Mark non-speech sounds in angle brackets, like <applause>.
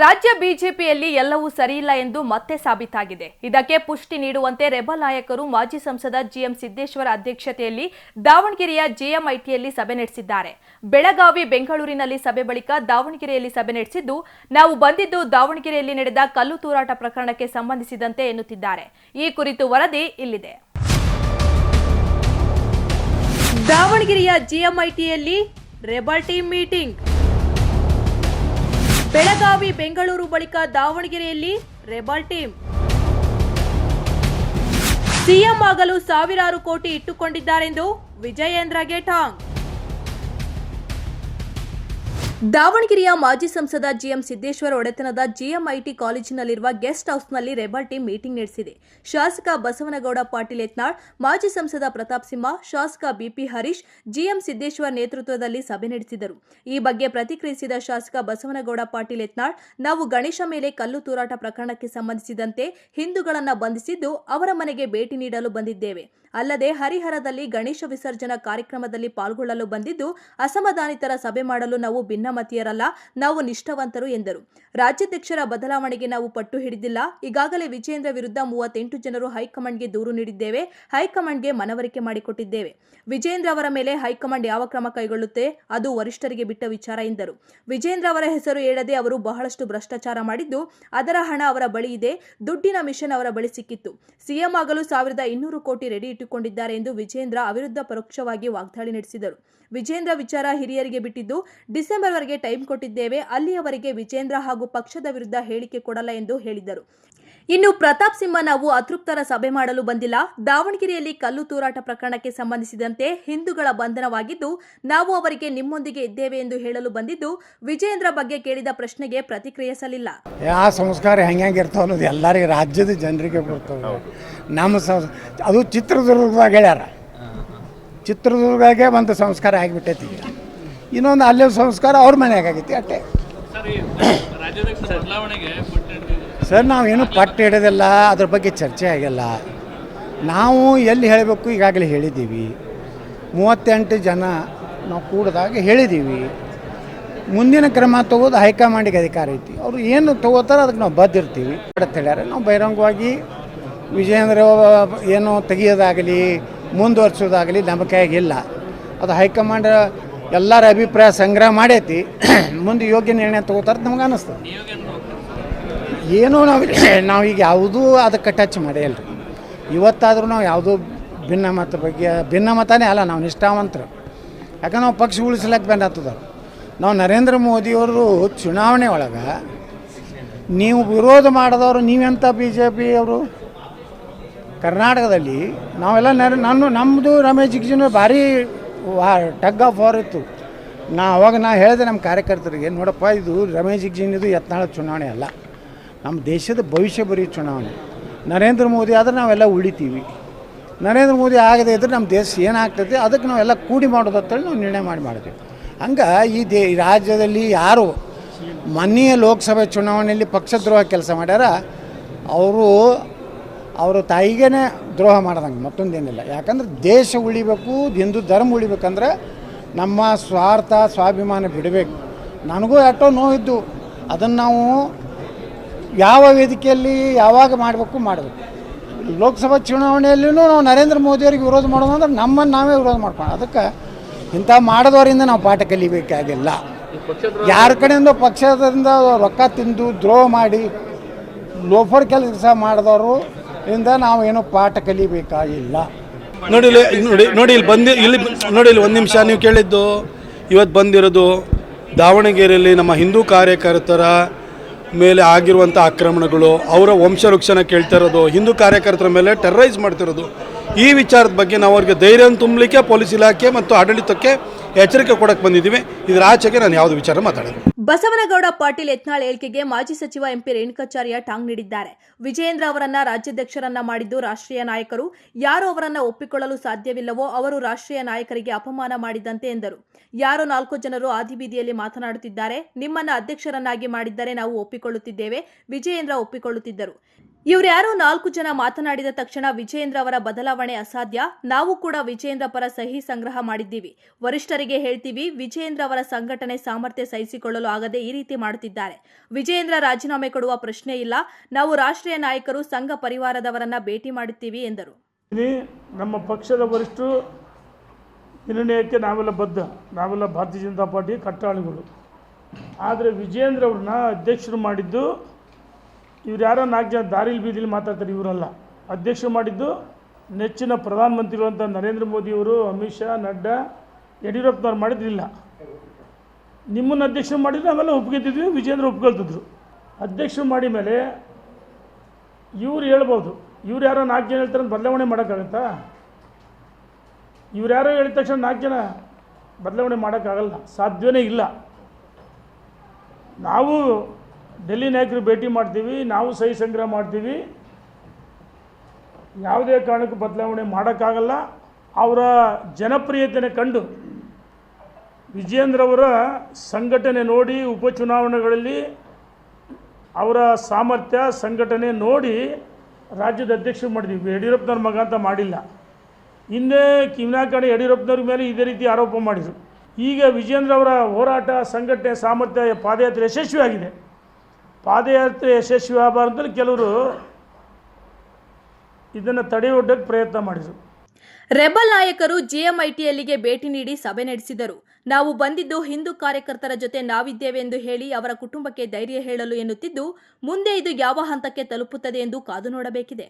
ರಾಜ್ಯ ಬಿಜೆಪಿಯಲ್ಲಿ ಎಲ್ಲವೂ ಸರಿಯಿಲ್ಲ ಎಂದು ಮತ್ತೆ ಸಾಬೀತಾಗಿದೆ. ಇದಕ್ಕೆ ಪುಷ್ಟಿ ನೀಡುವಂತೆ ರೆಬಲ್ ನಾಯಕರು ಮಾಜಿ ಸಂಸದ ಜಿಎಂ ಸಿದ್ದೇಶ್ವರ ಅಧ್ಯಕ್ಷತೆಯಲ್ಲಿ ದಾವಣಗೆರೆಯ ಜೆಎಂಐಟಿಯಲ್ಲಿ ಸಭೆ ನಡೆಸಿದ್ದಾರೆ. ಬೆಳಗಾವಿ, ಬೆಂಗಳೂರಿನಲ್ಲಿ ಸಭೆ ಬಳಿಕ ದಾವಣಗೆರೆಯಲ್ಲಿ ಸಭೆ ನಡೆಸಿದ್ದು, ನಾವು ಬಂದಿದ್ದು ದಾವಣಗೆರೆಯಲ್ಲಿ ನಡೆದ ಕಲ್ಲು ತೂರಾಟ ಪ್ರಕರಣಕ್ಕೆ ಸಂಬಂಧಿಸಿದಂತೆ ಎನ್ನುತ್ತಿದ್ದಾರೆ. ಈ ಕುರಿತು ವರದಿ ಇಲ್ಲಿದೆ. ದಾವಣಗೆರೆಯ ಜಿಎಂಐಟಿಯಲ್ಲಿ rebel team meeting. Belagavi Bengaluru ಬಳಿಕ ದಾವಣಗೆರೆಯಲ್ಲಿ ರೆಬಲ್ ಟೀಮ್ ಸಿಎಂ ಆಗಲು ಸಾವಿರಾರು ಕೋಟಿ ಇಟ್ಟುಕೊಂಡಿದ್ದಾರೆಂದು ವಿಜಯೇಂದ್ರಗೆ ಟಾಂಗ್ ದಾವಣಗೆರೆಯ ಮಾಜಿ ಸಂಸದ ಜಿಎಂ ಸಿದ್ದೇಶ್ವರ ಒಡೆತನದ ಜಿಎಂಐಟಿ ಕಾಲೇಜಿನಲ್ಲಿರುವ ಗೆಸ್ಟ್ ಹೌಸ್ನಲ್ಲಿ ರೆಬಲ್ ಟೀಮ್ ಮೀಟಿಂಗ್ ನಡೆಸಿದೆ. ಶಾಸಕ ಬಸವನಗೌಡ, ಪಾಟೀಲ್ ಯತ್ನಾಳ್, ಮಾಜಿ ಸಂಸದ ಪ್ರತಾಪ್ ಸಿಂಹ, ಶಾಸಕ ಬಿಪಿ ಹರೀಶ್, ಜಿಎಂ ಸಿದ್ದೇಶ್ವರ್ ನೇತೃತ್ವದಲ್ಲಿ ಸಭೆ ನಡೆಸಿದರು. ಈ ಬಗ್ಗೆ ಪ್ರತಿಕ್ರಿಯಿಸಿದ ಶಾಸಕ ಬಸವನಗೌಡ, ಪಾಟೀಲ್ ಯತ್ನಾಳ್, ನಾವು ಗಣೇಶ ಮೇಲೆ ಕಲ್ಲು ತೂರಾಟ ಪ್ರಕರಣಕ್ಕೆ ಸಂಬಂಧಿಸಿದಂತೆ ಹಿಂದೂಗಳನ್ನು ಬಂಧಿಸಿದ್ದು ಅವರ ಮನೆಗೆ ಭೇಟಿ ನೀಡಲು ಬಂದಿದ್ದೇವೆ. ಅಲ್ಲದೆ ಹರಿಹರದಲ್ಲಿ ಗಣೇಶ ವಿಸರ್ಜನಾ ಕಾರ್ಯಕ್ರಮದಲ್ಲಿ ಪಾಲ್ಗೊಳ್ಳಲು ಬಂದಿದ್ದು ಅಸಮಾಧಾನಿತರ ಸಭೆ ಮಾಡಲು ನಾವು ಭಿನ್ನಮತೀಯರಲ್ಲ ನಾವು ನಿಷ್ಠಾವಂತರು ಎಂದರು. ರಾಜ್ಯಾಧ್ಯಕ್ಷರ ಬದಲಾವಣೆಗೆ ನಾವು ಪಟ್ಟು ಹಿಡಿದಿಲ್ಲ. ಈಗಾಗಲೇ ವಿಜೇಂದ್ರ ವಿರುದ್ಧ ಮೂವತ್ತೆಂಟು ಜನರು ಹೈಕಮಾಂಡ್ಗೆ ದೂರು ನೀಡಿದ್ದೇವೆ. ಹೈಕಮಾಂಡ್ಗೆ ಮನವರಿಕೆ ಮಾಡಿಕೊಟ್ಟಿದ್ದೇವೆ. ವಿಜೇಂದ್ರ ಅವರ ಮೇಲೆ ಹೈಕಮಾಂಡ್ ಯಾವ ಕ್ರಮ ಕೈಗೊಳ್ಳುತ್ತೆ? ಅದು ವರಿಷ್ಠರಿಗೆ ಬಿಟ್ಟ ವಿಚಾರ ಎಂದರು. ವಿಜೇಂದ್ರ ಅವರ ಹೆಸರು ಹೇಳದೆ ಅವರು ಬಹಳಷ್ಟು ಭ್ರಷ್ಟಾಚಾರ ಮಾಡಿದ್ದು, ಅದರ ಹಣ ಅವರ ಬಳಿ ಇದೆ. ದುಡ್ಡಿನ ಮಿಷನ್ ಅವರ ಬಳಿ ಸಿಕ್ಕಿತ್ತು. ಸಿಎಂ ಆಗಲು ಸಾವಿರದ ಇನ್ನೂರು ಕೋಟಿ ರೆಡಿ ಇಟ್ಟುಕೊಂಡಿದ್ದಾರೆ ಎಂದು ವಿಜೇಂದ್ರ ಅವಿರುದ್ಧ ಪರೋಕ್ಷವಾಗಿ ವಾಗ್ದಾಳಿ ನಡೆಸಿದರು. ವಿಜೇಂದ್ರ ವಿಚಾರ ಹಿರಿಯರಿಗೆ ಬಿಟ್ಟಿದ್ದು ಡಿಸೆಂಬರ್ವರೆಗೆ ಟೈಮ್ ಕೊಟ್ಟಿದ್ದೇವೆ, ಅಲ್ಲಿಯವರೆಗೆ ವಿಜೇಂದ್ರ ಹಾಗೂ ಪಕ್ಷದ ವಿರುದ್ಧ ಹೇಳಿಕೆ ಕೊಡಲ್ಲ ಎಂದು ಹೇಳಿದರು ಇನ್ನು ಪ್ರತಾಪ್ ಸಿಂಹ ನಾವು ಅತೃಪ್ತರ ಸಭೆ ಮಾಡಲು ಬಂದಿಲ್ಲ. ದಾವಣಗೆರೆಯಲ್ಲಿ ಕಲ್ಲು ತೂರಾಟ ಪ್ರಕರಣಕ್ಕೆ ಸಂಬಂಧಿಸಿದಂತೆ ಹಿಂದೂಗಳ ಬಂಧನವಾಗಿದ್ದು, ನಾವು ಅವರಿಗೆ ನಿಮ್ಮೊಂದಿಗೆ ಇದ್ದೇವೆ ಎಂದು ಹೇಳಲು ಬಂದಿದ್ದು, ವಿಜೇಂದ್ರ ಬಗ್ಗೆ ಕೇಳಿದ ಪ್ರಶ್ನೆಗೆ ಪ್ರತಿಕ್ರಿಯಿಸಲಿಲ್ಲ ಯಾವ ಸಂಸ್ಕಾರ ಹೆಂಗಿರ್ತಾವ ಹೆಂಗೆ ಅನ್ನೋದು ಎಲ್ಲರಿಗೆ ರಾಜ್ಯದ ಜನರಿಗೆ ನಮ್ಮ ಅದು ಚಿತ್ರದುರ್ಗದಾಗ ಹೇಳ್ಯಾರ. ಚಿತ್ರದುರ್ಗಕ್ಕೆ ಒಂದು ಸಂಸ್ಕಾರ ಆಗಿಬಿಟ್ಟೈತಿ ಇನ್ನೊಂದು ಅಲ್ಲೇ ಸಂಸ್ಕಾರ ಅವ್ರ ಮನೆಯಾಗ ಆಗೈತಿ ಅಷ್ಟೇ ಸರ್ ನಾವೇನು ಪಟ್ಟು ಹಿಡಿದಿಲ್ಲ ಅದ್ರ ಬಗ್ಗೆ ಚರ್ಚೆ ಆಗಿಲ್ಲ. ನಾವು ಎಲ್ಲಿ ಹೇಳಬೇಕು ಈಗಾಗಲೇ ಹೇಳಿದ್ದೀವಿ. ಮೂವತ್ತೆಂಟು ಜನ ನಾವು ಕೂಡಿದಾಗ ಹೇಳಿದ್ದೀವಿ. ಮುಂದಿನ ಕ್ರಮ ತಗೋದು ಹೈಕಮಾಂಡಿಗೆ ಅಧಿಕಾರ ಐತಿ. ಅವರು ಏನು ತಗೋತಾರೆ ಅದಕ್ಕೆ ನಾವು ಬದ್ದಿರ್ತೀವಿ. ಅಂತ ಹೇಳ್ಯಾರ ನಾವು ಬಹಿರಂಗವಾಗಿ ವಿಜಯೇಂದ್ರ ಏನು ತೆಗಿಯೋದಾಗಲಿ ಮುಂದುವರ್ಸೋದಾಗಲಿ ನಂಬಿಕೆ ಆಗಿಲ್ಲ ಅದು ಹೈಕಮಾಂಡ್ ಎಲ್ಲರ ಅಭಿಪ್ರಾಯ ಸಂಗ್ರಹ ಮಾಡೈತಿ. <clears throat> ಮುಂದೆ ಯೋಗ್ಯ ನಿರ್ಣಯ ತಗೋತಾರೆ ನಮ್ಗೆ ಅನ್ನಿಸ್ತದೆ? ಏನೂ ನಾವು <clears throat> ಈಗ ಯಾವುದೂ ಅದಕ್ಕೆ ಟಚ್ ಮಾಡೇ ಇಲ್ಲ ಇವತ್ತಾದರೂ ನಾವು ಯಾವುದೂ ಭಿನ್ನಮತ ಬಗ್ಗೆ ಭಿನ್ನಮತನೇ ಅಲ್ಲ, ನಾವು ನಿಷ್ಠಾವಂತರು. ಯಾಕಂದ್ರೆ ನಾವು ಪಕ್ಷ ಉಳಿಸ್ಲಕ್ಕೆ ಬೆನ್ನತ್ತದ ನಾವು ನರೇಂದ್ರ ಮೋದಿಯವರು ಚುನಾವಣೆ ಒಳಗೆ ನೀವು ವಿರೋಧ ಮಾಡಿದವರು ನೀವೆಂಥ ಬಿ ಜೆ ಪಿ ಅವರು? ಕರ್ನಾಟಕದಲ್ಲಿ ನಾವೆಲ್ಲ ನರ, ನಾನು ನಮ್ಮದು ರಮೇಶ್ ಜಿಗ್ಜಿನ ಭಾರಿ ಟಗ್ ಆಫ್ ವಾರ್ ಇತ್ತು. ನಾ ಅವಾಗ ನಾ ಹೇಳಿದೆ ನಮ್ಮ ಕಾರ್ಯಕರ್ತರಿಗೆ, ನೋಡಪ್ಪ, ಇದು ರಮೇಶ್ ಜಿಗ್ಜಿನಿದು ಯತ್ನಾಳ ಚುನಾವಣೆ ಅಲ್ಲ. ನಮ್ಮ ದೇಶದ ಭವಿಷ್ಯ ಬರೀ ಚುನಾವಣೆ. ನರೇಂದ್ರ ಮೋದಿ ಆದರೆ ನಾವೆಲ್ಲ ಉಳಿತೀವಿ. ನರೇಂದ್ರ ಮೋದಿ ಆಗದೇ ಇದ್ರೆ ನಮ್ಮ ದೇಶ ಏನಾಗ್ತದೆ, ಅದಕ್ಕೆ ನಾವೆಲ್ಲ ಕೂಡಿ ಮಾಡೋದು ಅಂತೇಳಿ ನಾವು ನಿರ್ಣಯ ಮಾಡಿ ಮಾಡ್ತೀವಿ ಹಂಗೆ ಈ ದೇ ರಾಜ್ಯದಲ್ಲಿ ಯಾರು ಮನೆಯ ಲೋಕಸಭೆ ಚುನಾವಣೆಯಲ್ಲಿ ಪಕ್ಷದ್ರೋಹ ಕೆಲಸ ಮಾಡ್ಯಾರ, ಅವರು ಅವರು ತಾಯಿಗೇ ದ್ರೋಹ ಮಾಡ್ದಂಗೆ ಮತ್ತೊಂದೇನಿಲ್ಲ ಯಾಕಂದ್ರೆ ದೇಶ ಉಳಿಬೇಕು, ಹಿಂದೂ ಧರ್ಮ ಉಳಿಬೇಕಂದ್ರೆ ನಮ್ಮ ಸ್ವಾರ್ಥ, ಸ್ವಾಭಿಮಾನ ಬಿಡಬೇಕು. ನನಗೂ ಎಷ್ಟೋ ನೋವಿದ್ದು. ಅದನ್ನು ನಾವು ಯಾವ ವೇದಿಕೆಯಲ್ಲಿ ಯಾವಾಗ ಮಾಡಬೇಕು ಮಾಡಬೇಕು. ಲೋಕಸಭಾ ಚುನಾವಣೆಯಲ್ಲೂ ನಾವು ನರೇಂದ್ರ ಮೋದಿಯವ್ರಿಗೆ ವಿರೋಧ ಮಾಡೋದು ಅಂದ್ರೆ ನಮ್ಮನ್ನು ನಾವೇ ವಿರೋಧ ಮಾಡ್ಕೊಂಡು ಅದಕ್ಕೆ ಇಂಥ ಮಾಡಿದವರಿಂದ ನಾವು ಪಾಠ ಕಲಿಬೇಕಾಗಿಲ್ಲ ಯಾರ ಕಡೆಯಿಂದ ಪಕ್ಷದಿಂದ ರೊಕ್ಕ ತಿಂದು ದ್ರೋಹ ಮಾಡಿ ಲೋಫರ್ ಕೆಲಸ ಮಾಡಿದವರು ಇಂದ ನಾವು ಏನು ಪಾಠ ಕಲಿಬೇಕಾಗಿಲ್ಲ. ನೋಡಿ ನೋಡಿ ನೋಡಿ ಇಲ್ಲಿ ಬಂದಿ, ಇಲ್ಲಿ ನೋಡಿ ಇಲ್ಲಿ ಒಂದು ನಿಮಿಷ, ನೀವು ಕೇಳಿದ್ದು ಇವತ್ತು ಬಂದಿರೋದು ದಾವಣಗೆರೆಯಲ್ಲಿ ನಮ್ಮ ಹಿಂದೂ ಕಾರ್ಯಕರ್ತರ ಮೇಲೆ ಆಗಿರುವಂಥ ಆಕ್ರಮಣಗಳು, ಅವರ ವಂಶವೃಕ್ಷನ ಕೇಳ್ತಾ ಇರೋದು, ಹಿಂದೂ ಕಾರ್ಯಕರ್ತರ ಮೇಲೆ ಟೆರರೈಸ್ ಮಾಡ್ತಿರೋದು ಈ ವಿಚಾರದ ಬಗ್ಗೆ ನಾವು ಅವ್ರಿಗೆ ಧೈರ್ಯ ತುಂಬಲಿಕ್ಕೆ, ಪೊಲೀಸ್ ಇಲಾಖೆ ಮತ್ತು ಆಡಳಿತಕ್ಕೆ ಎಚ್ಚರಿಕೆ ಕೊಡೋಕ್ಕೆ ಬಂದಿದ್ದೀವಿ. ಇದರ ಆಚೆಗೆ ನಾನು ಯಾವುದು ವಿಚಾರ ಮಾತಾಡೋದು ಬಸವನಗೌಡ ಪಾಟೀಲ್ ಯತ್ನಾಳ್ ಹೇಳಿಕೆಗೆ ಮಾಜಿ ಸಚಿವ ಎಂಪಿ ರೇಣುಕಾಚಾರ್ಯ ಟಾಂಗ್ ನೀಡಿದ್ದಾರೆ. ವಿಜಯೇಂದ್ರ ಅವರನ್ನ ರಾಜ್ಯಾಧ್ಯಕ್ಷರನ್ನ ಮಾಡಿದ್ದು ರಾಷ್ಟ್ರೀಯ ನಾಯಕರು. ಯಾರು ಅವರನ್ನ ಒಪ್ಪಿಕೊಳ್ಳಲು ಸಾಧ್ಯವಿಲ್ಲವೋ ಅವರು ರಾಷ್ಟ್ರೀಯ ನಾಯಕರಿಗೆ ಅಪಮಾನ ಮಾಡಿದಂತೆ ಎಂದರು. ಯಾರೋ ನಾಲ್ಕು ಜನರು ಆದಿಬೀದಿಯಲ್ಲಿ ಮಾತನಾಡುತ್ತಿದ್ದಾರೆ. ನಿಮ್ಮನ್ನ ಅಧ್ಯಕ್ಷರನ್ನಾಗಿ ಮಾಡಿದ್ದರೆ ನಾವು ಒಪ್ಪಿಕೊಳ್ಳುತ್ತಿದ್ದೇವೆ. ವಿಜಯೇಂದ್ರ ಒಪ್ಪಿಕೊಳ್ಳುತ್ತಿದ್ದರು. ಇವ್ರ್ಯಾರೋ ನಾಲ್ಕು ಜನ ಮಾತನಾಡಿದ ತಕ್ಷಣ ವಿಜಯೇಂದ್ರ ಅವರ ಬದಲಾವಣೆ ಅಸಾಧ್ಯ. ನಾವು ಕೂಡ ವಿಜಯೇಂದ್ರ ಪರ ಸಹಿ ಸಂಗ್ರಹ ಮಾಡಿದ್ದೀವಿ. ವರಿಷ್ಠರಿಗೆ ಹೇಳ್ತೀವಿ, ವಿಜಯೇಂದ್ರ ಅವರ ಸಂಘಟನೆ ಸಾಮರ್ಥ್ಯ ಸಹಿಸಿಕೊಳ್ಳಲು ಆಗದೆ ಈ ರೀತಿ ಮಾಡುತ್ತಿದ್ದಾರೆ. ವಿಜಯೇಂದ್ರ ರಾಜೀನಾಮೆ ಕೊಡುವ ಪ್ರಶ್ನೆ ಇಲ್ಲ. ನಾವು ರಾಷ್ಟ್ರೀಯ ನಾಯಕರು, ಸಂಘ ಪರಿವಾರದವರನ್ನ ಭೇಟಿ ಮಾಡುತ್ತೀವಿ ಎಂದರು. ನಮ್ಮ ಪಕ್ಷದ ವರಿಷ್ಠರು ನಿರ್ಣಯಕ್ಕೆ ನಾವೆಲ್ಲ ಬದ್ಧ. ನಾವೆಲ್ಲ ಭಾರತೀಯ ಜನತಾ ಪಾರ್ಟಿ ಕಟ್ಟಾಳಿಗಳು. ಆದರೆ ವಿಜಯೇಂದ್ರ ಅವ್ರನ್ನ ಅಧ್ಯಕ್ಷರು ಮಾಡಿದ್ದು ಇವ್ರು ಯಾರೋ ನಾಲ್ಕು ಜನ ದಾರಿಲಿ ಬೀದಿಲಿ ಮಾತಾಡ್ತಾರೆ, ಇವರಲ್ಲ. ಅಧ್ಯಕ್ಷರು ಮಾಡಿದ್ದು ನೆಚ್ಚಿನ ಪ್ರಧಾನಮಂತ್ರಿಗಳು ಅಂತ ನರೇಂದ್ರ ಮೋದಿಯವರು, ಅಮಿತ್ ಶಾ, ನಡ್ಡಾ, ಯಡಿಯೂರಪ್ಪನವ್ರು ಮಾಡಿದ್ರಿಲ್ಲ. ನಿಮ್ಮನ್ನು ಅಧ್ಯಕ್ಷರು ಮಾಡಿದ್ರೆ ಆಮೇಲೆ ಒಪ್ಕೊತಿದ್ವಿ ವಿಜೇಂದ್ರ ಒಪ್ಕೊಳ್ತಿದ್ರು ಅಧ್ಯಕ್ಷರು ಮಾಡಿ ಮೇಲೆ ಇವ್ರು ಹೇಳ್ಬೋದು, ಇವ್ರು ಯಾರೋ ನಾಲ್ಕು ಜನ ಹೇಳ್ತಾರೆ ಬದಲಾವಣೆ ಮಾಡೋಕ್ಕಾಗತ್ತಾ? ಇವ್ರು ಯಾರೋ ಹೇಳಿದ ತಕ್ಷಣ ನಾಲ್ಕು ಜನ ಬದಲಾವಣೆ ಮಾಡೋಕ್ಕಾಗಲ್ಲ ಸಾಧ್ಯವೇ ಇಲ್ಲ. ನಾವು ಡೆಲ್ಲಿ ನಾಯಕರು ಭೇಟಿ ಮಾಡ್ತೀವಿ, ನಾವು ಸಹಿ ಸಂಗ್ರಹ ಮಾಡ್ತೀವಿ. ಯಾವುದೇ ಕಾರಣಕ್ಕೂ ಬದಲಾವಣೆ ಮಾಡೋಕ್ಕಾಗಲ್ಲ. ಅವರ ಜನಪ್ರಿಯತೆಯನ್ನು ಕಂಡು ವಿಜೇಂದ್ರ ಅವರ ಸಂಘಟನೆ ನೋಡಿ ಉಪಚುನಾವಣೆಗಳಲ್ಲಿ ಅವರ ಸಾಮರ್ಥ್ಯ ಸಂಘಟನೆ ನೋಡಿ ರಾಜ್ಯದ ಅಧ್ಯಕ್ಷರು ಮಾಡಿದ್ವಿ. ಯಡಿಯೂರಪ್ಪನವ್ರ ಮಗ ಅಂತ ಮಾಡಿಲ್ಲ. ಹಿಂದೆ ಕಿಮ್ನಾಕಣಿ ಯಡಿಯೂರಪ್ಪನವ್ರ ಮೇಲೆ ಇದೇ ರೀತಿ ಆರೋಪ ಮಾಡಿದರು. ಈಗ ವಿಜೇಂದ್ರ ಅವರ ಹೋರಾಟ, ಸಂಘಟನೆ ಸಾಮರ್ಥ್ಯ, ಪಾದಯಾತ್ರೆ ಯಶಸ್ವಿಯಾಗಿದೆ. ಪಾದಯಾತ್ರೆ ಯಶಸ್ವಿ ಆಗಬಾರ್ದು ಕೆಲವರು ಇದನ್ನು ತಡೆಯೊಡ್ಡಕ್ಕೆ ಪ್ರಯತ್ನ ಮಾಡಿದರು. ರೆಬಲ್ ನಾಯಕರು ಜಿಎಂಐಟಿಯಲ್ಲಿಗೆ ಭೇಟಿ ನೀಡಿ ಸಭೆ ನಡೆಸಿದರು. ನಾವು ಬಂದಿದ್ದು ಹಿಂದೂ ಕಾರ್ಯಕರ್ತರ ಜೊತೆ ನಾವಿದ್ದೇವೆ ಎಂದು ಹೇಳಿ ಅವರ ಕುಟುಂಬಕ್ಕೆ ಧೈರ್ಯ ಹೇಳಲು ಎನ್ನುತ್ತಿದ್ದು, ಮುಂದೆ ಇದು ಯಾವ ಹಂತಕ್ಕೆ ತಲುಪುತ್ತದೆ ಎಂದು ಕಾದು ನೋಡಬೇಕಿದೆ.